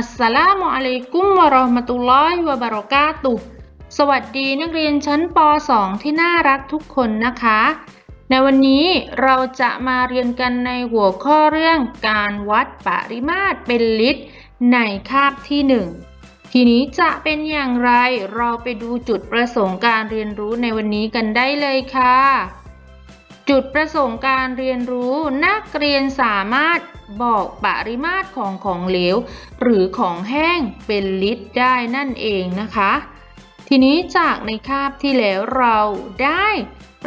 อัสสลามุอะลัยกุมวะราะห์มะตุลลอฮิวะบะเราะกาตุสวัสดีนักเรียนชั้นป .2 ที่น่ารักทุกคนนะคะ ในวันนี้เราจะมาเรียนกันในหัวข้อเรื่องการวัดปริมาตรเป็นลิตรในคาบที่ 1 ทีนี้จะเป็นอย่างไรเราไปดูจุดประสงค์การเรียนรู้ในวันนี้กันได้เลยค่ะ จุดประสงค์การเรียนรู้นักเรียนสามารถบอกปริมาตรของของเหลว หรือของแห้งเป็นลิตรได้นั่นเองนะคะ ทีนี้จากในคาบที่แล้วเราได้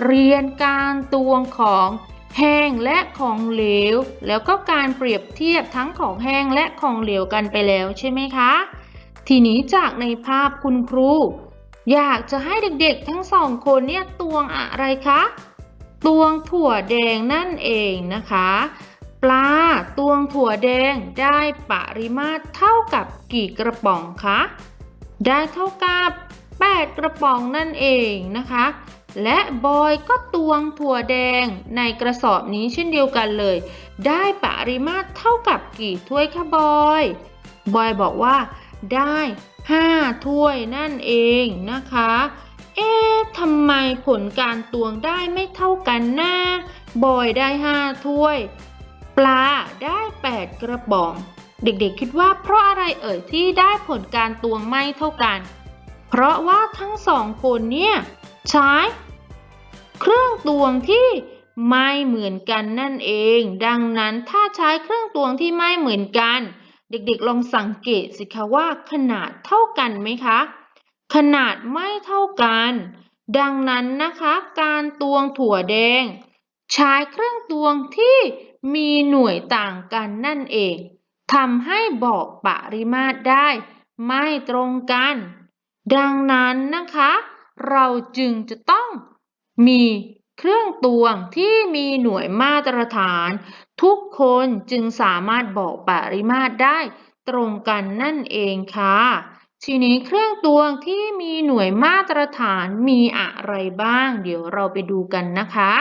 เรียนการตวงของแห้งและของเหลว แล้วก็การเปรียบเทียบทั้งของแห้งและของเหลวกันไปแล้วใช่ไหมคะ ทีนี้จากในภาพคุณครู อยากจะให้เด็กๆทั้งสองคนเนี่ยตวงอะไรคะ ตวงถั่วแดงนั่นเองนะคะ ปลาตวงถั่วแดงได้ปริมาตรเท่ากับกี่กระป๋องคะได้เท่ากับ 8 กระป๋องนั่นเองนะคะ และบอยก็ตวงถั่วแดงในกระสอบนี้เช่นเดียวกันเลย ได้ปริมาตรเท่ากับกี่ถ้วยคะบอย บอยบอกว่าได้ 5 ถ้วยนั่นเองนะคะ อ๊ะทำไมผลการตวงได้ไม่เท่ากันนะ บอยได้5ถ้วย ปลาได้8กระป๋อง เด็กๆคิดว่าเพราะอะไรเอ่ยที่ได้ผลการตวงไม่เท่ากัน เพราะว่าทั้งสองคนเนี่ยใช้ เครื่องตวงที่ไม่เหมือนกันนั่นเอง ดังนั้นถ้าใช้เครื่องตวงที่ไม่เหมือนกัน เด็กๆลองสังเกตสิคะว่าขนาดเท่ากันไหมคะ ขนาดไม่เท่ากัน ดังนั้นนะคะ การตวงถั่วแดง ใช้เครื่องตวงที่มีหน่วยต่างกันนั่นเองทำให้บอกปริมาตรได้ ไม่ตรงกัน ดังนั้นนะคะ เราจึงจะต้องมีเครื่องตวงที่มีหน่วยมาตรฐาน ทุกคนจึงสามารถบอกปริมาตรได้ตรงกันนั่นเองค่ะ ทีนี้เครื่องตวงที่มีหน่วยมาตรฐานมีอะไรบ้าง เดี๋ยวเราไปดูกันนะคะ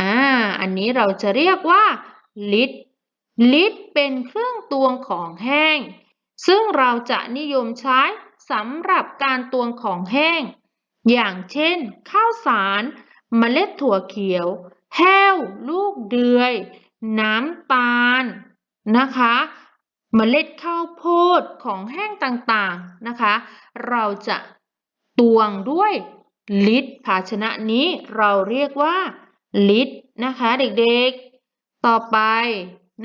อ่า อันนี้เราจะเรียกว่า ลิตร ลิตรเป็นเครื่องตวงของแห้ง ซึ่งเราจะนิยมใช้สำหรับการตวงของแห้ง อย่างเช่น ข้าวสาร เมล็ดถั่วเขียว แห้ว ลูกเดือย น้ำตาล นะคะ เมล็ดข้าวโพดของแห้งต่างๆนะคะ เราจะตวงด้วยลิตร ภาชนะนี้เราเรียกว่า ลิตรนะคะเด็กๆ ต่อไป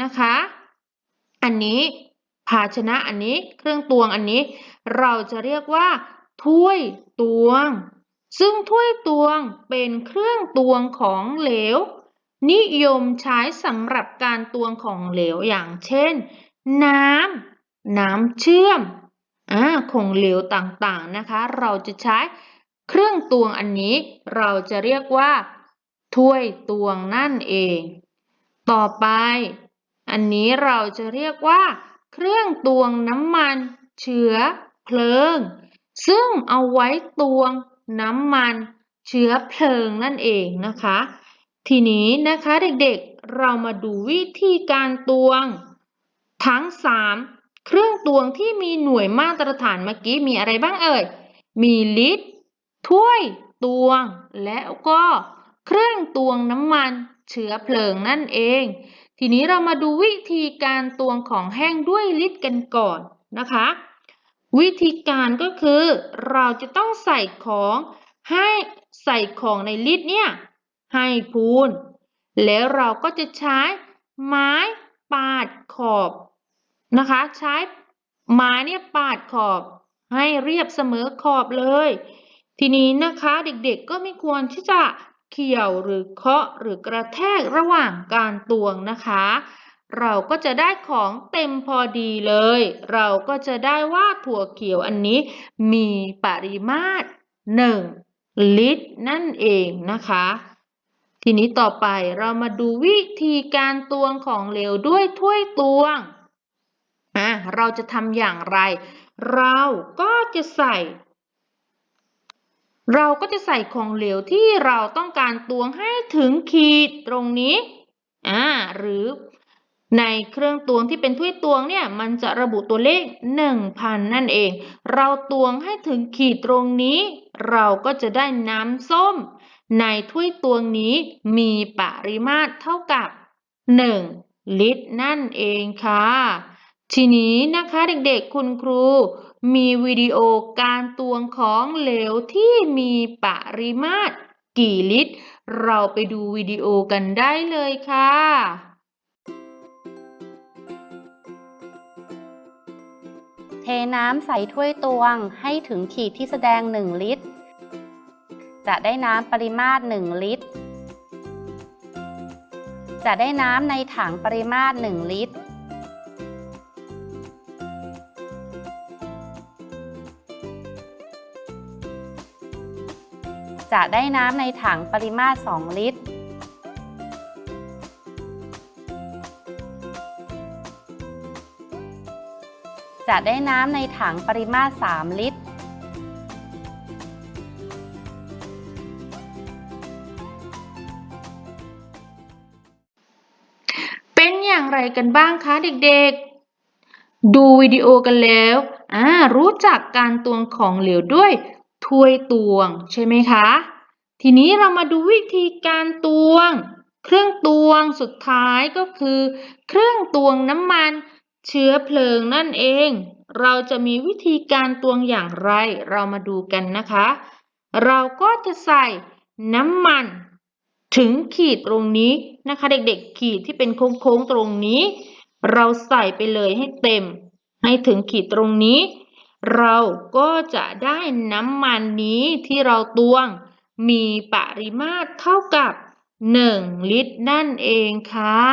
นะคะ อันนี้ภาชนะอันนี้เครื่องตวงอันนี้ เราจะเรียกว่า ถ้วยตวง ซึ่งถ้วยตวงเป็นเครื่องตวงของเหลว นิยมใช้สำหรับการตวงของเหลวอย่างเช่น น้ำ น้ำเชื่อมอ่าของเหลวต่างๆนะคะ เราจะใช้เครื่องตวงอันนี้ เราจะเรียกว่า ถ้วยตวงนั่นเอง ต่อไป อันนี้เราจะเรียกว่า เครื่องตวงน้ำมัน เชื้อเพลิง ซึ่งเอาไว้ตวงน้ำมัน เชื้อเพลิงนั่นเองนะคะ ทีนี้นะคะเด็กๆ เรามาดูวิธีการตวง ทั้ง 3 เครื่องตวงที่มีหน่วยมาตรฐานเมื่อกี้มีอะไรบ้างเอ่ย มีลิตร ถ้วย ตวง แล้วก็เครื่องตวงน้ำมันเชื้อเพลิงนั่นเอง ทีนี้เรามาดูวิธีการตวงของแห้งด้วยลิตรกันก่อนนะคะ วิธีการก็คือเราจะต้องใส่ของให้ใส่ของในลิตรเนี่ยให้พูน แล้วเราก็จะใช้ไม้ปาดขอบ นะคะ ใช้ไม้เนี่ยปาดขอบให้เรียบเสมอขอบเลย ทีนี้นะคะเด็กๆก็ไม่ควรที่จะเขี่ยวหรือเคาะหรือกระแทกระหว่างการตวงนะคะ เราก็จะได้ของเต็มพอดีเลย เราก็จะได้ว่าถั่วเขียวอันนี้มีปริมาตร 1 ลิตรนั่นเองนะคะ ทีนี้ต่อไปเรามาดูวิธีการตวงของเหลวด้วยถ้วยตวง อะเราจะทำอย่างไร เราก็จะใส่ เราก็จะใส่ของเหลวที่เราต้องการตวงให้ถึงขีดตรงนี้อ่าหรือในเครื่องตวงที่เป็นถ้วยตวงเนี่ยมันจะระบุตัวเลข 1,000 นั่นเอง เราตวงให้ถึงขีดตรงนี้ เราก็จะได้น้ำส้ม ในถ้วยตวงนี้มีปริมาตรเท่ากับ 1 ลิตรนั่นเองค่ะ ทีนี้นะคะเด็กๆ คุณครูมีวิดีโอการตวงของเหลวที่มีปริมาตรกี่ลิตร เราไปดูวิดีโอกันได้เลยค่ะ เทน้ำใส่ถ้วยตวงให้ถึงขีดที่แสดง 1 ลิตร จะได้น้ำปริมาตร 1 ลิตร จะได้น้ำในถังปริมาตร 1 ลิตร จะได้น้ำในถังปริมาตร 2 ลิตร จะได้น้ำในถังปริมาตร 3 ลิตร เป็นอย่างไรกันบ้างคะเด็กๆ ดูวิดีโอกันแล้ว อ่า รู้จักการตวงของเหลวด้วย ถ้วยตวงใช่ไหมคะ ทีนี้เรามาดูวิธีการตวง เครื่องตวงสุดท้ายก็คือ เครื่องตวงน้ำมันเชื้อเพลิงนั่นเอง เราจะมีวิธีการตวงอย่างไร เรามาดูกันนะคะ เราก็จะใส่น้ำมัน ถึงขีดตรงนี้นะคะ เด็กๆ ขีดที่เป็นโค้งๆตรงนี้ เราใส่ไปเลยให้เต็ม ให้ถึงขีดตรงนี้ เราก็จะได้น้ำมันนี้ที่เราตวง มีปริมาตรเท่ากับ 1 ลิตรนั่นเองค่ะ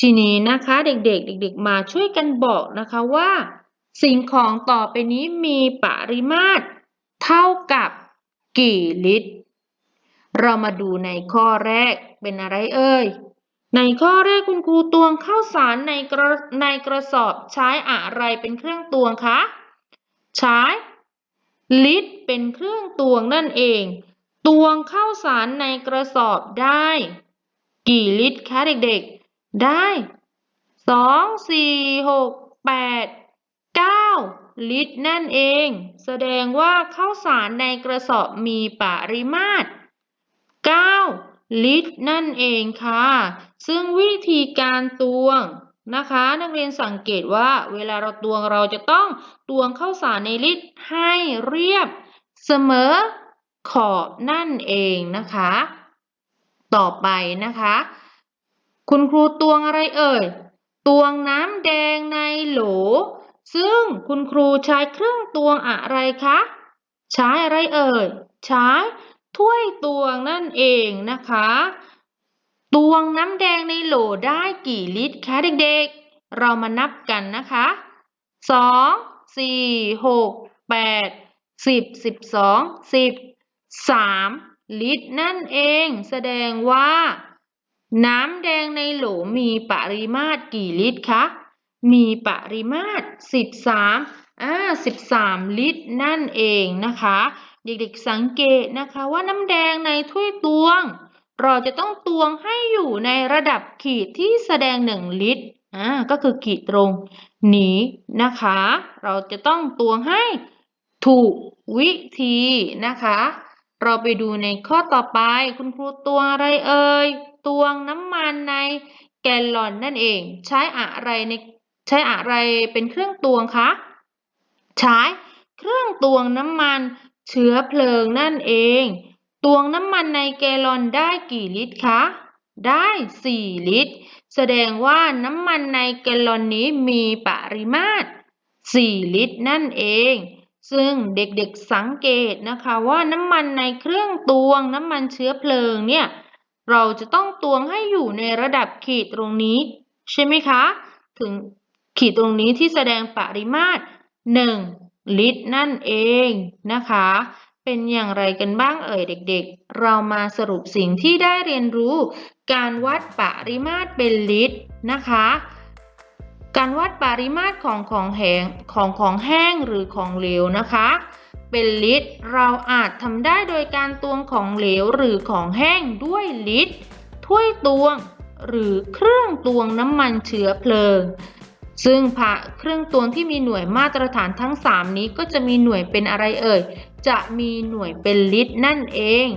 ทีนี้นะคะเด็กๆ เด็กๆ มาช่วยกันบอกนะคะว่า สิ่งของต่อไปนี้มีปริมาตรเท่ากับกี่ลิตร เรามาดูในข้อแรกเป็นอะไรเอ่ยในข้อแรกคุณครูตวงข้าวสารในกระในกระสอบใช้อะไรเป็นเครื่องตวงคะ ใช้ลิตรเป็นเครื่องตวงนั่นเอง ตวงข้าวสารในกระสอบได้ กี่ลิตรคะเด็กๆ ได้สองสี่หกแปดเก้าลิตรนั่นเอง แสดงว่าข้าวสารในกระสอบมีปริมาตร9ลิตรนั่นเองค่ะ ซึ่งวิธีการตวง นะคะ นักเรียนสังเกตว่าเวลาเราตวงเราจะต้องตวงข้าวสารในลิตรให้เรียบเสมอขอบนั่นเองนะคะ ต่อไปนะคะ คุณครูตวงอะไรเอ่ย ตวงน้ำแดงในโหล ซึ่งคุณครูใช้เครื่องตวงอะไรคะ ใช้อะไรเอ่ย ใช้ถ้วยตวงนั่นเองนะคะ ตวงน้ำแดงในโหลได้กี่ลิตรคะเด็กๆ เรามานับกันนะคะสองสี่หกแปดสิบสิบสองสิบสามลิตรนั่นเอง แสดงว่า น้ำแดงในโหลมีปริมาตรกี่ลิตรคะ มีปริมาตรสิบสามอ่าสิบสามลิตรนั่นเองนะคะ เด็กๆสังเกตนะคะว่าน้ำแดงในถ้วยตวง เราจะต้องตวงให้อยู่ในระดับขีดที่แสดงหนึ่งลิตรอ่าก็คือขีดตรงนี้นะคะ เราจะต้องตวงให้ถูกวิธีนะคะ เราไปดูในข้อต่อไปคุณครูตวงอะไรเอ่ยตวงน้ำมันในแกลลอนนั่นเอง ใช้อะไรในใช้อะไรเป็นเครื่องตวงคะใช้เครื่องตวงน้ำมันเชื้อเพลิงนั่นเอง ตวงน้ำมันในแกลลอนได้กี่ลิตรคะ ได้ 4 ลิตร แสดงว่าน้ำมันในแกลลอนนี้มีปริมาตร 4 ลิตรนั่นเอง ซึ่งเด็กๆสังเกตนะคะว่าน้ำมันในเครื่องตวงน้ำมันเชื้อเพลิงเนี่ย เราจะต้องตวงให้อยู่ในระดับขีดตรงนี้ ใช่ไหมคะ ถึงขีดตรงนี้ที่แสดงปริมาตร 1 ลิตรนั่นเองนะคะ เป็นอย่างไรกันบ้างเอ่ยเด็กๆ เรามาสรุปสิ่งที่ได้เรียนรู้ การวัดปริมาตรเป็นลิตรนะคะ การวัดปริมาตรของของแห้งของของแห้งหรือของเหลวนะคะ เป็นลิตรเราอาจทำได้โดยการตวงของเหลวหรือของแห้งด้วยลิตรถ้วยตวง หรือเครื่องตวงน้ำมันเชื้อเพลิงซึ่งพระเครื่องตวงที่มีหน่วยมาตรฐานทั้ง 3 นี้ก็จะมีหน่วยเป็นอะไรเอ่ย จะมีหน่วยเป็นลิตรนั่นเอง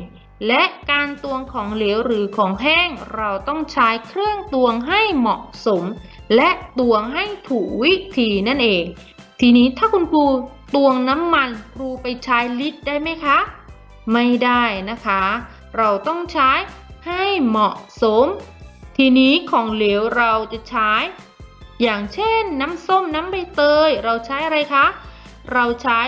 และการตวงของเหลวหรือของแห้งเราต้องใช้เครื่องตวงให้เหมาะสม และตวงให้ถูกวิธีนั่นเอง ทีนี้ถ้าคุณครูตวงน้ำมันครูไปใช้ลิตรได้ไหมคะ ไม่ได้นะคะ เราต้องใช้ให้เหมาะสม ทีนี้ของเหลวเราจะใช้ อย่างเช่น น้ำส้มน้ำใบเตย เราใช้อะไรคะ เราใช้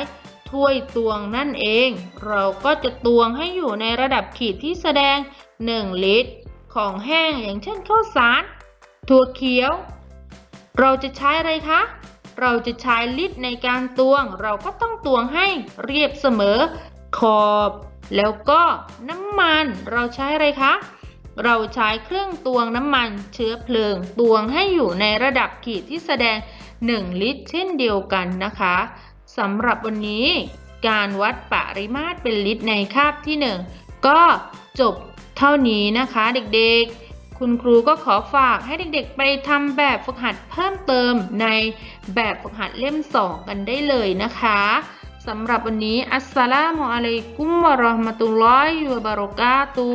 ถ้วยตวงนั่นเอง เราก็จะตวงให้อยู่ในระดับขีดที่แสดง 1 ลิตร ของแห้งอย่างเช่นข้าวสารถั่วเขียว เราจะใช้อะไรคะ เราจะใช้ลิตรในการตวง เราก็ต้องตวงให้เรียบเสมอขอบ แล้วก็น้ำมันเราใช้อะไรคะเราใช้เครื่องตวงน้ำมันเชื้อเพลิง ตวงให้อยู่ในระดับขีดที่แสดง 1 ลิตร เช่นเดียวกันนะคะ สำหรับวันนี้การวัดปริมาตรเป็นลิตรในคาบที่ 1 ก็จบเท่านี้นะคะเด็กๆ คุณครูก็ขอฝากให้เด็กๆ ไปทำแบบฝึกหัดเพิ่มเติมในแบบฝึกหัดเล่ม 2 กันได้เลยนะคะสำหรับวันนี้อัสสลามุอะลัยกุมวะเราะห์มะตุลลอฮิวะบะเราะกาตุ